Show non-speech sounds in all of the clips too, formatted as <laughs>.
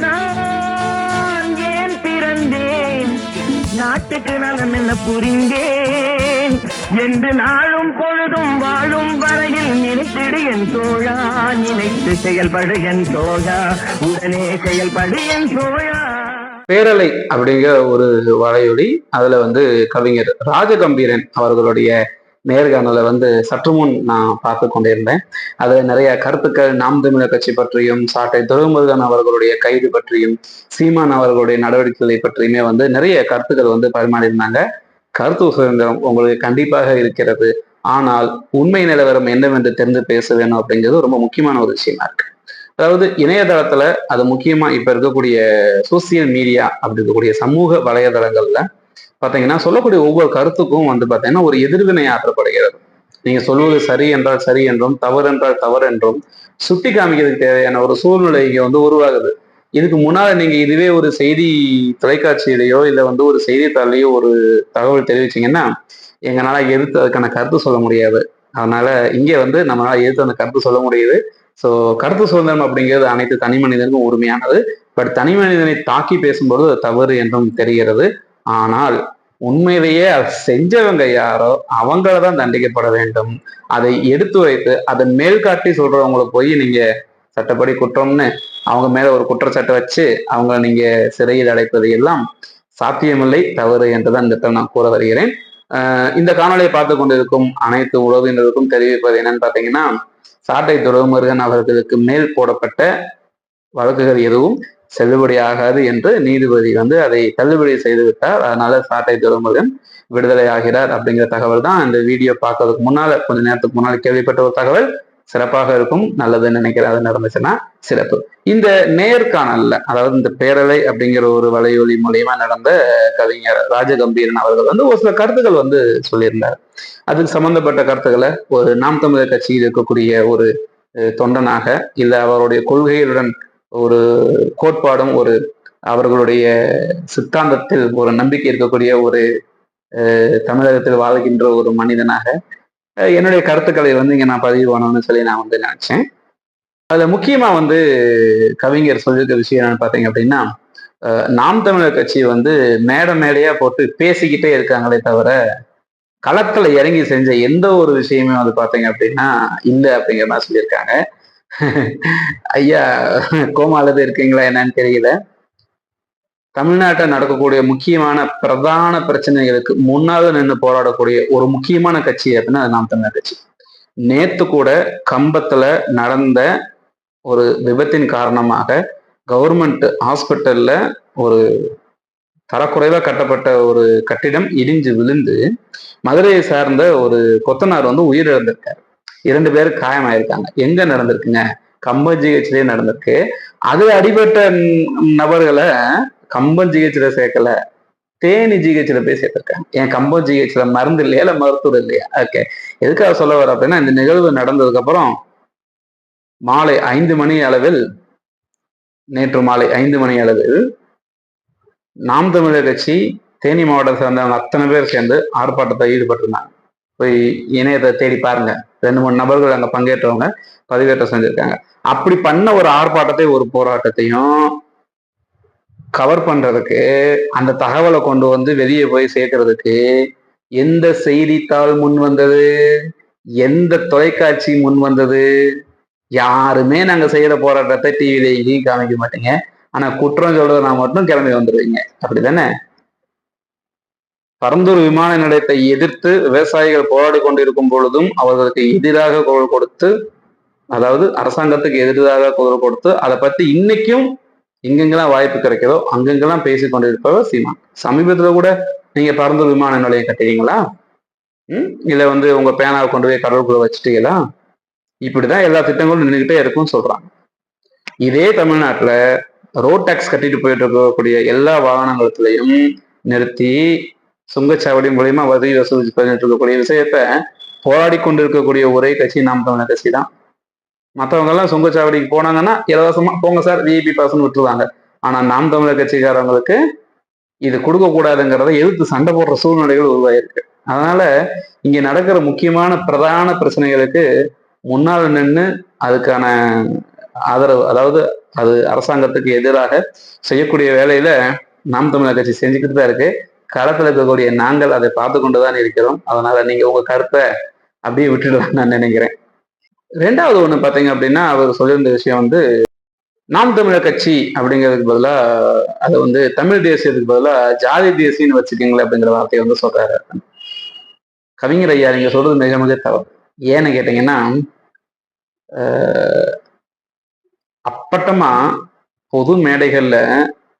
நான் ஏன் பிறந்தேன்? நாட்டுக்கு நலம் என்ன புரிந்தேன்? என்று நாளும் பொழுதும் வாழும் வரையில் நினைத்திடு என் தோழா நினைத்து செயல்படு என் தோழா உடனே செயல்படு என் தோழா. பேரலை அப்படிங்கிற ஒரு வலையொலி அதுல வந்து கவிஞர் ராஜகம்பீரன் அவர்களுடைய நேர்காணலை வந்து சற்று முன் நான் பார்த்து கொண்டிருந்தேன். அதில் நிறைய கருத்துக்கள் நாம் தமிழர் கட்சி பற்றியும் சாட்டை துரைமுருகன் அவர்களுடைய கைது பற்றியும் சீமான் அவர்களுடைய நடவடிக்கைகளை பற்றியுமே வந்து நிறைய கருத்துக்கள் வந்து பரிமாறியிருந்தாங்க. கருத்து சுதந்திரம் உங்களுக்கு கண்டிப்பாக இருக்கிறது. ஆனால் உண்மை நிலவரம் என்னவென்று தெரிந்து பேச வேணும் அப்படிங்கிறது ரொம்ப முக்கியமான ஒரு விஷயமா இருக்கு. அதாவது இணையதளத்துல அது முக்கியமா இப்ப இருக்கக்கூடிய சோசியல் மீடியா அப்படி இருக்கக்கூடிய சமூக வலைதளங்கள்ல பாத்தீங்கன்னா சொல்லக்கூடிய ஒவ்வொரு கருத்துக்கும் வந்து பாத்தீங்கன்னா ஒரு எதிர்வினை ஆற்றப்படுகிறது. நீங்க சொல்வது சரி என்றால் சரி என்றும் தவறு என்றால் தவறு என்றும் சுட்டி காமிக்கிறதுக்கு தேவையான ஒரு சூழ்நிலை இங்க வந்து உருவாகுது. இதுக்கு முன்னால நீங்க இதுவே ஒரு செய்தி தொலைக்காட்சியிலேயோ இல்ல வந்து ஒரு செய்தித்தாள்லயோ ஒரு தகவல் தெரிவிச்சீங்கன்னா எங்களால எதிர்த்து அதுக்கான கருத்து சொல்ல முடியாது. அதனால இங்கே வந்து நம்மளால எதிர்த்து அந்த கருத்து சொல்ல முடியுது. ஸோ கருத்து சுதந்திரம் அப்படிங்கிறது அனைத்து தனி மனிதனுக்கும் உரிமையானது. பட் தனி மனிதனை தாக்கி பேசும்போது அது தவறு என்றும் தெரிகிறது. ஆனால் உண்மையிலேயே அதை செஞ்சவங்க யாரோ அவங்கள தான் தண்டிக்கப்பட வேண்டும். அதை எடுத்து வைத்து அதன் மேல் காட்டி சொல்றவங்களுக்கு போய் நீங்க சட்டப்படி குற்றம்னு அவங்க மேல ஒரு குற்றச்சாட்டை வச்சு அவங்க நீங்க சிறையில் அடைப்பது எல்லாம் சாத்தியமில்லை தவறு என்றுதான் இந்த நான் கூற வருகிறேன். இந்த காணொலியை பார்த்து கொண்டிருக்கும் அனைத்து உறவினருக்கும் தெரிவிப்பது என்னன்னு பாத்தீங்கன்னா சாட்டை துரைமுருகன் அவர்களுக்கு மேல் போடப்பட்ட வழக்குகள் எதுவும் செல்லுபடியாகாது என்று நீதிபதி வந்து அதை தள்ளுபடி செய்து விட்டார் அதனால சாட்டை துரைமுருகன் விடுதலை ஆகிறார் அப்படிங்கிற தகவல் தான் இந்த வீடியோ பார்க்கறதுக்கு முன்னால கொஞ்ச நேரத்துக்கு முன்னால கேள்விப்பட்ட ஒரு தகவல். சிறப்பாக இருக்கும் நல்லதுன்னு நினைக்கிறேன். அது நடந்துச்சுன்னா சிறப்பு. இந்த நேர்காணல்ல அதாவது இந்த பேரலை அப்படிங்கிற ஒரு வலையொலி மூலியமா நடந்த கவிஞர் ராஜகம்பீரன் அவர்கள் வந்து ஒரு சில கருத்துக்கள் வந்து சொல்லியிருந்தார். அதுக்கு சம்பந்தப்பட்ட கருத்துக்களை ஒரு நாம் தமிழர் கட்சியில் இருக்கக்கூடிய ஒரு தொண்டனாக இல்லை அவருடைய கொள்கைகளுடன் ஒரு கோட்பாடும் ஒரு அவர்களுடைய சித்தாந்தத்தில் ஒரு நம்பிக்கை இருக்கக்கூடிய ஒரு தமிழகத்தில் வாழ்கின்ற ஒரு மனிதனாக என்னுடைய கருத்துக்களை வந்து இங்கே நான் பதிவு பண்ணணும்னு சொல்லி நான் வந்து நினச்சேன். அதில் முக்கியமாக வந்து கவிஞர் சொல்லியிருக்க விஷயம் என்னன்னு பார்த்தீங்க அப்படின்னா நாம் தமிழர் கட்சி வந்து மேடை மேடையாக போட்டு பேசிக்கிட்டே இருக்காங்களே தவிர களத்தில் இறங்கி செஞ்ச எந்த ஒரு விஷயமே வந்து பார்த்தீங்க அப்படின்னா இல்லை அப்படிங்கிற மாதிரி சொல்லியிருக்காங்க. <laughs> ஐயா கோமாலது இருக்கீங்களா என்னன்னு தெரியல. தமிழ்நாட்டில் நடக்கக்கூடிய முக்கியமான பிரதான பிரச்சனைகளுக்கு முன்னாவது நின்று போராடக்கூடிய ஒரு முக்கியமான கட்சி அப்படின்னா அது நாம் தமிழர் கட்சி. நேத்து கூட கம்பத்துல நடந்த ஒரு விபத்தின் காரணமாக கவர்மெண்ட் ஹாஸ்பிட்டல்ல ஒரு தரக்குறைவா கட்டப்பட்ட ஒரு கட்டிடம் இடிஞ்சு விழுந்து மதுரையை சார்ந்த ஒரு கொத்தனார் வந்து உயிரிழந்திருக்காரு. இரண்டு பேர் காயமாயிருக்காங்க. எங்க நடந்திருக்குங்க? கம்பம் ஜிஹெச்லயே நடந்திருக்கு. அது அடிபட்ட நபர்களை கம்பம் ஜிஹெச்ல சேர்க்கல. தேனி ஜிஹெச்ல போய் சேர்த்திருக்காங்க. ஏன் கம்பம் ஜிஹெச்ல மருந்து இல்லையா? இல்ல மருத்துவர் இல்லையா? ஓகே எதுக்காக சொல்ல வர அப்படின்னா இந்த நிகழ்வு நடந்ததுக்கு அப்புறம் மாலை ஐந்து மணி அளவில் நேற்று மாலை ஐந்து மணி அளவில் நாம் தமிழர் கட்சி தேனி மாவட்டத்தை சேர்ந்தவங்க அத்தனை பேர் சேர்ந்து ஆர்ப்பாட்டத்தை ஈடுபட்டிருந்தாங்க. போய் இணையத்தை தேடி பாருங்க. ரெண்டு மூணு நபர்கள் அங்கே பங்கேற்றவங்க பதிவேற்றம் செஞ்சிருக்காங்க. அப்படி பண்ண ஒரு ஆர்ப்பாட்டத்தை ஒரு போராட்டத்தையும் கவர் பண்றதுக்கு அந்த தகவலை கொண்டு வந்து வெளியே போய் சேர்க்கறதுக்கு எந்த செய்தித்தாள் முன் வந்தது? எந்த தொலைக்காட்சி முன் வந்தது? யாருமே நாங்க செய்யற போராட்டத்தை டிவியில எங்கேயும் காமிக்க மாட்டீங்க. ஆனா குற்றம் சொல்றதுனா மட்டும் கிளம்பி வந்துடுவீங்க அப்படிதானே? பரந்தூர் விமான நிலையத்தை எதிர்த்து விவசாயிகள் போராடி கொண்டிருக்கும் பொழுதும் அவர்களுக்கு எதிராக குரல் கொடுத்து அதாவது அரசாங்கத்துக்கு எதிராக குரல் கொடுத்து அதை பத்தி இன்னைக்கும் எங்கெங்கெல்லாம் வாய்ப்பு கிடைக்கிறதோ அங்கெங்கெல்லாம் பேசி கொண்டிருப்பவர் சீமான். சமீபத்துல கூட நீங்க பரந்தூர் விமான நிலையம் கட்டுறீங்களா ம்? இல்லை வந்து உங்க பேனாவை கொண்டு போய் கடவுளுக்குள்ள வச்சுட்டீங்களா? இப்படிதான் எல்லா திட்டங்களும் நின்றுகிட்டே இருக்கும்னு சொல்றாங்க. இதே தமிழ்நாட்டில் ரோட் டேக்ஸ் கட்டிட்டு போயிட்டு இருக்கக்கூடிய எல்லா வாகனங்களையும் நிறுத்தி சுங்கச்சாவடி மூலயமா வரி வசூல் பண்ணிட்டு இருக்கக்கூடிய விஷயத்த போராடி கொண்டிருக்கக்கூடிய ஒரே கட்சி நாம் தமிழர் கட்சி தான். மற்றவங்க எல்லாம் சுங்கச்சாவடிக்கு போனாங்கன்னா இலவசமா போங்க சார் விஐபி பாசன் விட்டுருவாங்க. ஆனா நாம் தமிழர் கட்சிக்காரங்களுக்கு இது கொடுக்க கூடாதுங்கிறத எதிர்த்து சண்டை போடுற சூழ்நிலைகள் உருவாயிருக்கு. அதனால இங்க நடக்கிற முக்கியமான பிரதான பிரச்சனைகளுக்கு முன்னால் நின்று அதுக்கான ஆதரவு அதாவது அது அரசாங்கத்துக்கு எதிராக செய்யக்கூடிய வேலையில நாம் தமிழர் கட்சி செஞ்சுக்கிட்டு தான் இருக்கு. களத்தில் இருக்கக்கூடிய நாங்கள் அதை பார்த்து கொண்டுதான் இருக்கிறோம். அதனால நீங்க உங்க கருத்தை அப்படியே விட்டுடலாம் நான் நினைக்கிறேன். ரெண்டாவது ஒண்ணு பாத்தீங்க அப்படின்னா அவர் சொல்லியிருந்த விஷயம் வந்து நாம் தமிழர் கட்சி அப்படிங்கிறதுக்கு பதிலா அதை வந்து தமிழ் தேசியத்துக்கு பதிலா ஜாதி தேசியன்னு வச்சுக்கீங்களே அப்படிங்கிற வார்த்தையை வந்து சொல்றாரு. கவிஞர் ஐயா நீங்க சொல்றது மிக மிக தவறு. ஏன்னு கேட்டீங்கன்னா ஆஹ், அப்பட்டமா பொது மேடைகள்ல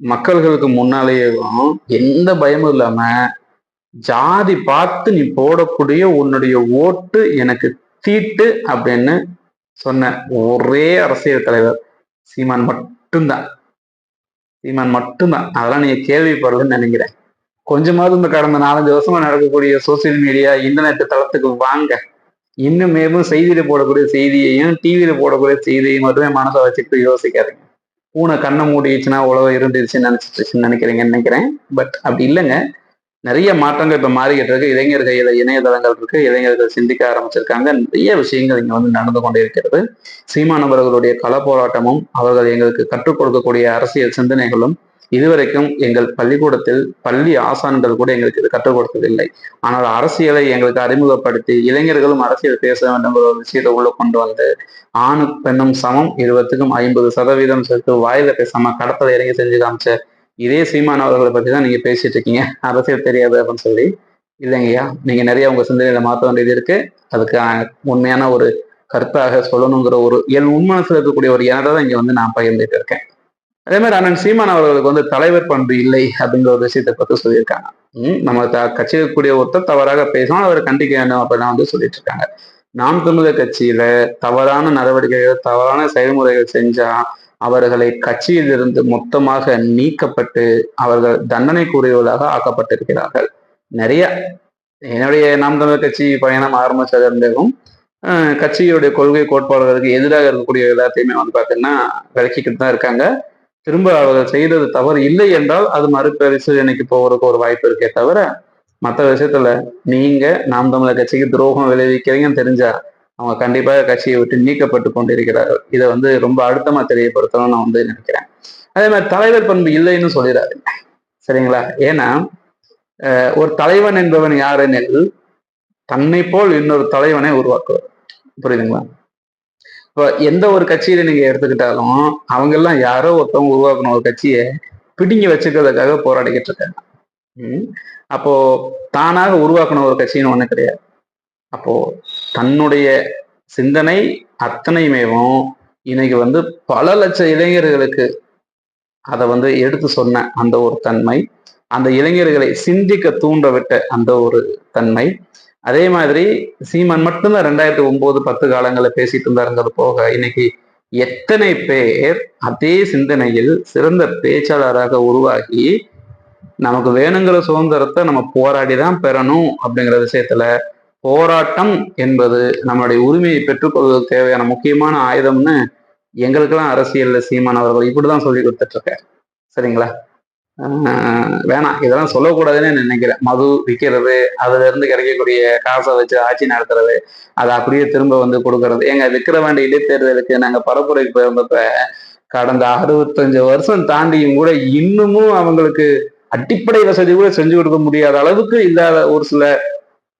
மக்கள்களுக்கு முன்னாலேயும் எந்த பயமும் இல்லாம ஜாதி பார்த்து நீ போடக்கூடிய உன்னுடைய ஓட்டு எனக்கு தீட்டு அப்படின்னு சொன்ன ஒரே அரசியல் தலைவர் சீமான் மட்டும்தான். சீமான் மட்டும்தான். அதெல்லாம் நீங்க கேள்விப்படலன்னு நினைக்கிறேன். கொஞ்சமாவது இந்த கடந்த நாலஞ்சு வருஷமா நடக்கக்கூடிய சோசியல் மீடியா இன்டர்நெட் தளத்துக்கு வாங்க. இன்னும் மேலும் செய்தியில போடக்கூடிய செய்தியையும் டிவியில போடக்கூடிய செய்தியையும் மட்டுமே மனசை வச்சுக்கிட்டு யோசிக்காதீங்க. பூனை கண்ணை மூடிடுச்சுன்னா உழவு இருந்துருச்சுன்னு நினைச்சிட்டுச்சுன்னு நினைக்கிறீங்கன்னு நினைக்கிறேன். பட் அப்படி இல்லைங்க. நிறைய மாற்றங்கள் இப்போ மாறிக்கிட்டு இருக்கு. இளைஞர் கையில இணையதளங்கள் இருக்கு. இளைஞர்கள் சிந்திக்க ஆரம்பிச்சிருக்காங்க. நிறைய விஷயங்கள் இங்கே வந்து நடந்து கொண்டே இருக்கிறது சீமானவர்களுடைய கள போராட்டமும் அவர்கள் எங்களுக்கு கற்றுக் கொடுக்கக்கூடிய அரசியல் சிந்தனைகளும் இதுவரைக்கும் எங்கள் பள்ளிக்கூடத்தில் பள்ளி ஆசான்கள் கூட எங்களுக்கு இது கற்றுக் கொடுத்ததில்லை. ஆனால் அரசியலை எங்களுக்கு அறிமுகப்படுத்தி இளைஞர்களும் அரசியல் பேச வேண்டும் ஒரு விஷயத்தை உள்ள கொண்டு வந்து ஆணு பெண்ணும் சமம் இருபத்துக்கும் ஐம்பது சதவீதம் சேர்த்து வாயில பேசாம கடத்தல இறங்கி செஞ்சு காமிச்ச இதே சீமான் அவர்களை பத்தி தான் நீங்க பேசிட்டு இருக்கீங்க. அரசியல் தெரியாது அப்படின்னு சொல்லி. இல்லைங்கய்யா நீங்க நிறைய உங்க சிந்தனையில மாற்ற வேண்டியது இருக்கு. அதுக்கு உண்மையான ஒரு கருத்தாக சொல்லணுங்கிற ஒரு என் உண்மனசுல இருக்கக்கூடிய ஒரு எண்ணத்தை தான் இங்க வந்து நான் பகிர்ந்துட்டு இருக்கேன். அதே மாதிரி அண்ணன் சீமான் அவர்களுக்கு வந்து தலைவர் பண்பு இல்லை அப்படிங்கிற ஒரு விஷயத்தை பத்தி சொல்லியிருக்காங்க. நம்ம த- கட்சியில் இருக்கக்கூடிய ஒருத்தர் தவறாக பேசணும் அவரை கண்டிக்க வேண்டும் அப்படிலாம் வந்து சொல்லிட்டு இருக்காங்க நாம் தமிழர் கட்சியில தவறான நடவடிக்கைகள் தவறான செயல்முறைகள் செஞ்சா அவர்களை கட்சியிலிருந்து மொத்தமாக நீக்கப்பட்டு அவர்கள் தண்டனைக்குரியவர்களாக ஆக்கப்பட்டிருக்கிறார்கள். நிறைய என்னுடைய நாம் தமிழர் கட்சி பயணம் ஆரம்பிச்சதும் கட்சியுடைய கொள்கை கோட்பாடுகளுக்கு எதிராக இருக்கக்கூடிய எல்லாத்தையுமே வந்து பார்த்தீங்கன்னா விளக்கிக்கிட்டு தான் இருக்காங்க. திரும்ப அவர்கள் செய்தது தவறு இல்லை என்றால் அது மறுபரிசீலனைக்கு போவதற்கு ஒரு வாய்ப்பு இருக்கே தவிர மற்ற விஷயத்துல நீங்க நாம் தமிழர் கட்சிக்கு துரோகம் விளைவிக்கிறீங்கன்னு தெரிஞ்சா அவங்க கண்டிப்பாக கட்சியை விட்டு நீக்கப்பட்டு கொண்டிருக்கிறார்கள். இதை வந்து ரொம்ப அழுத்தமா தெரியப்படுத்தணும்னு நான் வந்து நினைக்கிறேன். அதே மாதிரி தலைவர் பண்பு இல்லைன்னு சொல்லிடாரு சரிங்களா? ஏன்னா ஒரு தலைவன் என்பவன் யார் தன்னை போல் இன்னொரு தலைவனை உருவாக்குவார். புரியுதுங்களா? இப்போ எந்த ஒரு கட்சியில நீங்க எடுத்துக்கிட்டாலும் அவங்க எல்லாம் யாரோ ஒருத்தவங்க உருவாக்கின ஒரு கட்சியை பிடிங்கி வச்சுக்கிறதுக்காக போராடிக்கிட்டு இருக்காங்க ம். அப்போ தானாக உருவாக்கணும் ஒரு கட்சின்னு ஒண்ணு கிடையாது அப்போ தன்னுடைய சிந்தனை அத்தனையுமேவும் இன்னைக்கு வந்து பல லட்சம் இளைஞர்களுக்கு அதை வந்து எடுத்து சொன்ன அந்த ஒரு தன்மை அந்த இளைஞர்களை சிந்திக்க தூண்ட விட்ட அந்த ஒரு தன்மை அதே மாதிரி சீமான் மட்டும்தான் ரெண்டாயிரத்தி ஒன்பது பத்து காலங்களில் பேசிட்டு இருந்தாருங்கிறது போக இன்னைக்கு எத்தனை பேர் அதே சிந்தனையில் சிறந்த பேச்சாளராக உருவாகி நமக்கு வேணுங்கிற சுதந்திரத்தை நம்ம போராடி தான் பெறணும் அப்படிங்கிற விஷயத்துல போராட்டம் என்பது நம்மளுடைய உரிமையை பெற்றுக்கொள்வதற்கு தேவையான முக்கியமான ஆயுதம்னு எங்களுக்கெல்லாம் அரசியல்ல சீமான் அவர்கள் இப்படிதான் சொல்லி கொடுத்துட்டு இருக்காரு. சரிங்களா? வேணாம். இதெல்லாம் சொல்லக்கூடாதுன்னு நினைக்கிறேன். மது விற்கிறது அதுல இருந்து கிடைக்கக்கூடிய காசை வச்சு ஆட்சி நடத்துறது அதை அப்படியே திரும்ப வந்து கொடுக்கறது. எங்க விற்கிற வேண்டிய இடைத்தேர்தலுக்கு நாங்க பரப்புரைக்கு போயிருந்தப்ப கடந்த அறுபத்தஞ்சு வருஷம் தாண்டியும் கூட இன்னமும் அவங்களுக்கு அடிப்படை வசதி கூட செஞ்சு கொடுக்க முடியாத அளவுக்கு இல்லாத ஒரு சில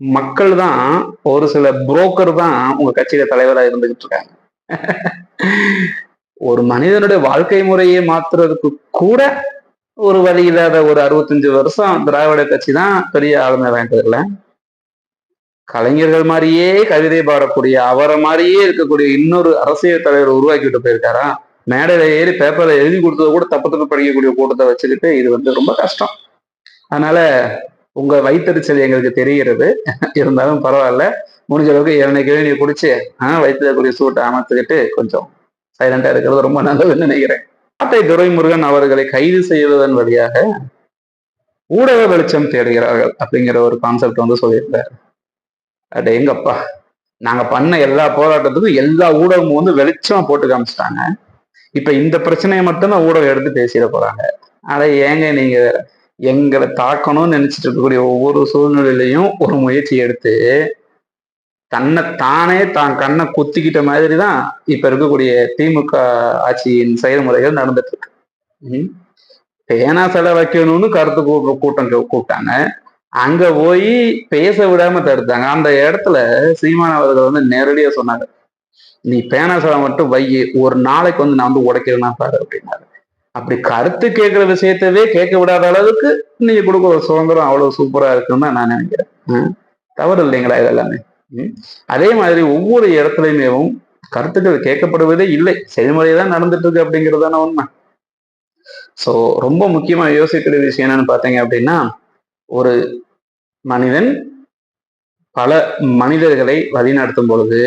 மக்கள் தான் ஒரு சில புரோக்கர் தான் உங்க கட்சியில தலைவராக இருந்துகிட்டு இருக்காங்க. ஒரு மனிதனுடைய வாழ்க்கை முறையை மாத்துறதுக்கு கூட ஒரு வழி இல்லாத ஒரு அறுபத்தஞ்சு வருஷம் திராவிட கட்சி தான் பெரிய ஆளுமை வாய்ந்ததில்ல. கலைஞர்கள் மாதிரியே கவிதை பாடக்கூடிய அவரை மாதிரியே இருக்கக்கூடிய இன்னொரு அரசியல் தலைவர் உருவாக்கிட்டு போயிருக்காரா? மேடையில ஏறி பேப்பர்ல எழுதி கொடுத்தது கூட தப்பு தப்பு படிக்கக்கூடிய கூட்டத்தை வச்சுக்கிட்டு இது வந்து ரொம்ப கஷ்டம். அதனால உங்க வயிற்றுச்சல் எங்களுக்கு தெரிகிறது. இருந்தாலும் பரவாயில்ல. முடிஞ்ச அளவுக்கு இரண்டு கிழமையை குடிச்சு ஆஹ் வயிற்றுல கூடிய சூட்டை அமர்த்துக்கிட்டு கொஞ்சம் சைலண்டா இருக்கிறது ரொம்ப நல்லதுன்னு நினைக்கிறேன். காட்டை துரைமுருகன் அவர்களை கைது செய்வதன் வழியாக ஊடக வெளிச்சம் தேடுகிறார்கள் அப்படிங்கிற ஒரு கான்செப்ட் வந்து சொல்லியிருந்தார் அடேங்கப்பா நாங்க பண்ண எல்லா போராட்டத்துக்கும் எல்லா ஊடகமும் வந்து வெளிச்சமா போட்டு காமிச்சிட்டாங்க. இப்ப இந்த பிரச்சனையை மட்டும்தான் ஊடகம் எடுத்து பேசிட போறாங்க. ஆனா ஏங்க நீங்க எங்களை தாக்கணும்னு நினைச்சிட்டு இருக்கக்கூடிய ஒவ்வொரு சூழ்நிலையிலையும் ஒரு முயற்சி எடுத்து தன்னை தானே தான் கண்ணை குத்திக்கிட்ட மாதிரி தான் இப்ப இருக்கக்கூடிய திமுக ஆட்சியின் செயல்முறைகள் நடந்துட்டு இருக்கு. ம். பேனா சிலை வைக்கணும்னு கருத்து கூ- கூட்டம் கூப்பிட்டாங்க. அங்க போய் பேச விடாம தடுத்தாங்க. அந்த இடத்துல சீமான் அவர்கள் வந்து நேரடியா சொன்னாங்க நீ பேனா சிலை மட்டும் வை ஒரு நாளைக்கு வந்து நான் வந்து உடைக்கிறேன்னா பாரு அப்படின்னாரு. அப்படி கருத்து கேட்கிற விஷயத்தவே கேட்க விடாத அளவுக்கு நீங்க கொடுக்குற சுதந்திரம் அவ்வளவு சூப்பரா இருக்குன்னு தான் நான் நினைக்கிறேன். ம். தவறு இல்லைங்களா இதெல்லாமே? அதே மாதிரி ஒவ்வொரு இடத்துலையுமேவும் கருத்துக்கள் கேட்கப்படுவதே இல்லை. செயல்முறை தான் நடந்துட்டு இருக்கு அப்படிங்கிறது தானே உண்மை. ஸோ ரொம்ப முக்கியமா யோசிக்கிற விஷயம் என்னன்னு பார்த்தீங்க அப்படின்னா ஒரு மனிதன் பல மனிதர்களை வழிநடத்தும் பொழுது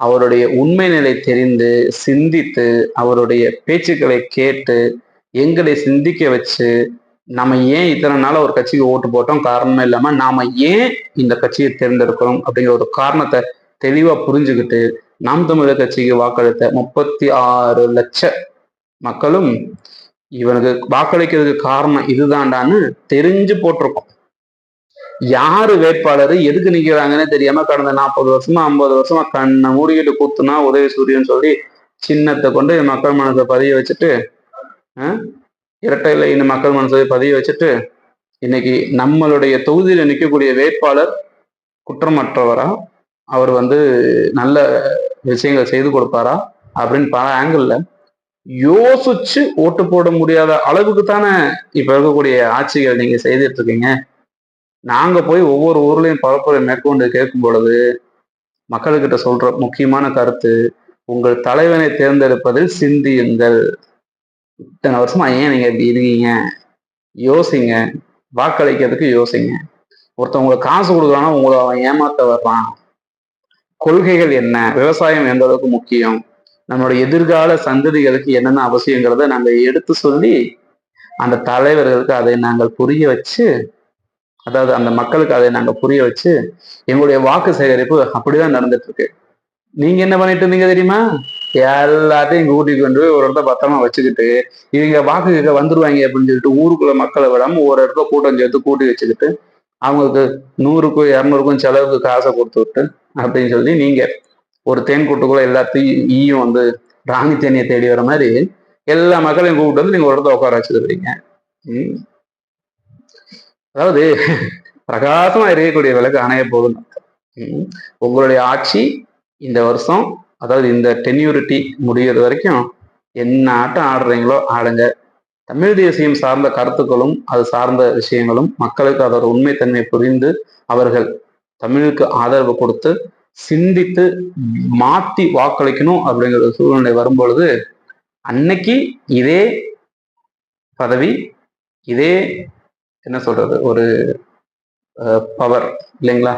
அவருடைய உண்மை நிலை தெரிந்து சிந்தித்து அவருடைய பேச்சுக்களை கேட்டு எங்களை சிந்திக்க வச்சு நம்ம ஏன் இத்தனை நாள ஒரு கட்சிக்கு ஓட்டு போட்டோம்? காரணமே இல்லாம நாம ஏன் இந்த கட்சியை தேர்ந்தெடுக்கிறோம்? அப்படிங்கிற ஒரு காரணத்தை தெளிவா புரிஞ்சுக்கிட்டு நாம் தமிழர் கட்சிக்கு வாக்களித்த முப்பத்தி ஆறு லட்ச மக்களும் இவனுக்கு வாக்களிக்கிறதுக்கு காரணம் இதுதாண்டான்னு தெரிஞ்சு போட்டிருக்கோம். யாரு வேட்பாளர்? எதுக்கு நிக்கிறாங்கன்னு தெரியாம கடந்த நாற்பது வருஷமா ஐம்பது வருஷமா கண்ணை மூடிக்கிட்டு கூத்துனா உதவி சூரியன் சொல்லி சின்னத்தை கொண்டு மக்கள் மனசை பதிய வச்சுட்டு இரட்டை இரட்டையில மக்கள் மனசை பதிய வச்சுட்டு இன்னைக்கு நம்மளுடைய தொகுதியில் நிற்கக்கூடிய வேட்பாளர் குற்றமற்றவரா? அவர் வந்து நல்ல விஷயங்கள் செய்து கொடுப்பாரா? அப்படின்னு பல ஆங்கிள் யோசிச்சு ஓட்டு போட முடியாத அளவுக்கு தானே இப்ப இருக்கக்கூடிய ஆட்சிகள் நீங்க செய்துட்டு இருக்கீங்க. நாங்க போய் ஒவ்வொரு ஊர்லயும் பரப்புரை மேற்கொண்டு கேட்கும் பொழுது மக்கள்கிட்ட சொல்ற முக்கியமான கருத்து உங்கள் தலைவனை தேர்ந்தெடுப்பதில் சிந்தியுங்கள். இத்தனை வருஷமா ஏன் நீங்க இப்படி இருக்கீங்க? யோசிங்க. வாக்களிக்கிறதுக்கு யோசிங்க. ஒருத்தவங்களுக்கு காசு கொடுக்குறான்னா உங்களை அவன் ஏமாத்த வர்றான். கொள்கைகள் என்ன? விவசாயம் எந்த அளவுக்கு முக்கியம்? நம்மளுடைய எதிர்கால சந்ததிகளுக்கு என்னென்ன அவசியங்கிறத நாங்கள் எடுத்து சொல்லி அந்த தலைவர்களுக்கு அதை நாங்கள் புரிய வச்சு அதாவது அந்த மக்களுக்கு அதை நாங்கள் புரிய வச்சு எங்களுடைய வாக்கு சேகரிப்பு அப்படிதான் நடந்துட்டு இருக்கு. நீங்க என்ன பண்ணிட்டு இருந்தீங்க தெரியுமா? எல்லாத்தையும் கூட்டிட்டு கொண்டு போய் ஒரு இடத்த பத்திரமா வச்சுக்கிட்டு இவங்க வாக்கு கிட்ட வந்துருவாங்க அப்படின்னு சொல்லிட்டு ஊருக்குள்ள மக்களை விடாம ஒரு இடத்துல கூட்டம் சேர்த்து கூட்டி வச்சுக்கிட்டு அவங்களுக்கு நூறுக்கும் இரநூறுக்கும் செலவுக்கு காசை கொடுத்து விட்டு அப்படின்னு சொல்லி நீங்க ஒரு தேன் கூட்டுக்குள்ள எல்லாத்தையும் ஈயும் வந்து ராணி தேனியை தேடி வர மாதிரி எல்லா மக்களையும் கூப்பிட்டு வந்து நீங்க ஒரு இடத்துல உட்கார வச்சுக்கிறீங்க ம். அதாவது பிரகாசமா எரியக்கூடிய விளக்கு அணைய போகுதுன்னு உங்களுடைய ஆட்சி இந்த வருஷம் அதாவது இந்த டென்யூரிட்டி முடிகிற வரைக்கும் என்ன ஆட்டம் ஆடுறீங்களோ ஆடுங்க. தமிழ் தேசியம் சார்ந்த கருத்துக்களும் அது சார்ந்த விஷயங்களும் மக்களுக்கு அதோட உண்மைத்தன்மை புரிந்து அவர்கள் தமிழுக்கு ஆதரவு கொடுத்து சிந்தித்து மாத்தி வாக்களிக்கணும் அப்படிங்கிற ஒரு சூழ்நிலை வரும்பொழுது அன்னைக்கு இதே பதவி இதே என்ன சொல்றது ஒரு பவர் இல்லைங்களா?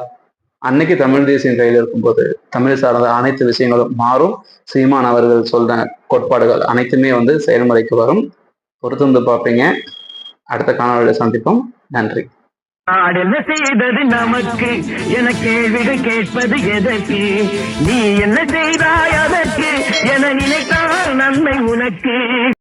அன்னைக்கு தமிழ் தேசியம் கையில் இருக்கும்போது தமிழ் சார்ந்த அனைத்து விஷயங்களும் மாறும். சீமான் அவர்கள் சொல்ற கோட்பாடுகள் அனைத்துமே வந்து செயல்முறைக்கு வரும். பொறுத்து வந்து பார்ப்பீங்க. அடுத்த காணொலியில சந்திப்போம். நன்றி. என்ன செய்தது நமக்கு என கேள்விகள் கேட்பது எதற்கு? நீ என்ன செய்தாய் அதற்கு? என நினைத்தால் நன்மை உனக்கு.